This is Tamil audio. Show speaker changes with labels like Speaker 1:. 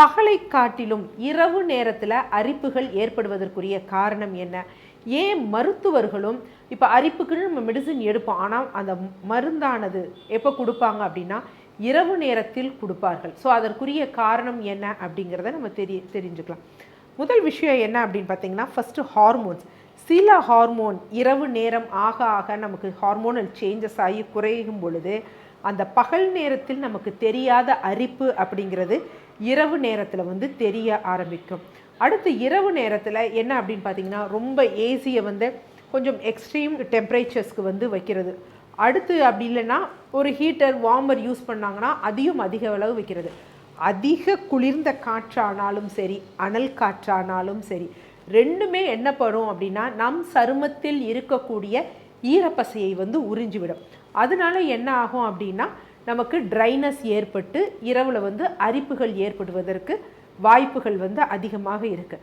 Speaker 1: பகலை காட்டிலும் இரவு நேரத்தில் அரிப்புகள் ஏற்படுவதற்குரிய காரணம் என்ன? ஏன் மருத்துவர்களும் இப்போ அரிப்புக்குன்னு நம்ம மெடிசின் எடுப்போம் ஆனால் அந்த மருந்தானது எப்போ கொடுப்பாங்க அப்படின்னா இரவு நேரத்தில் கொடுப்பார்கள். ஸோ அதற்குரிய காரணம் என்ன அப்படிங்கிறத நம்ம தெரிய தெரிஞ்சுக்கலாம். முதல் விஷயம் என்ன அப்படின்னு பார்த்தீங்கன்னா ஃபஸ்ட்டு ஹார்மோன்ஸ் சில ஹார்மோன் இரவு நேரம் ஆக ஆக நமக்கு ஹார்மோனல் சேஞ்சஸ் ஆகி குறையும் பொழுது அந்த பகல் நேரத்தில் நமக்கு தெரியாத அரிப்பு அப்படிங்கிறது இரவு நேரத்தில் வந்து தெரிய ஆரம்பிக்கும். அடுத்து இரவு நேரத்தில் என்ன அப்படின்னு பார்த்தீங்கன்னா ரொம்ப ஏசியை வந்து கொஞ்சம் எக்ஸ்ட்ரீம் டெம்பரேச்சர்ஸ்க்கு வந்து வைக்கிறது. அடுத்து அப்படி இல்லைன்னா ஒரு ஹீட்டர் வார்மர் யூஸ் பண்ணாங்கன்னா அதையும் அதிக அளவு வைக்கிறது. அதிக குளிர்ந்த காற்றானாலும் சரி அனல் காற்றானாலும் சரி ரெண்டுமே என்ன பண்ணும் அப்படின்னா நம் சருமத்தில் இருக்கக்கூடிய ஈரப்பசையை வந்து உறிஞ்சிவிடும். அதனால என்ன ஆகும் அப்படின்னா நமக்கு ட்ரைனஸ் ஏற்பட்டு இரவில் வந்து அரிப்புகள் ஏற்படுவதற்கு வாய்ப்புகள் வந்து அதிகமாக இருக்குது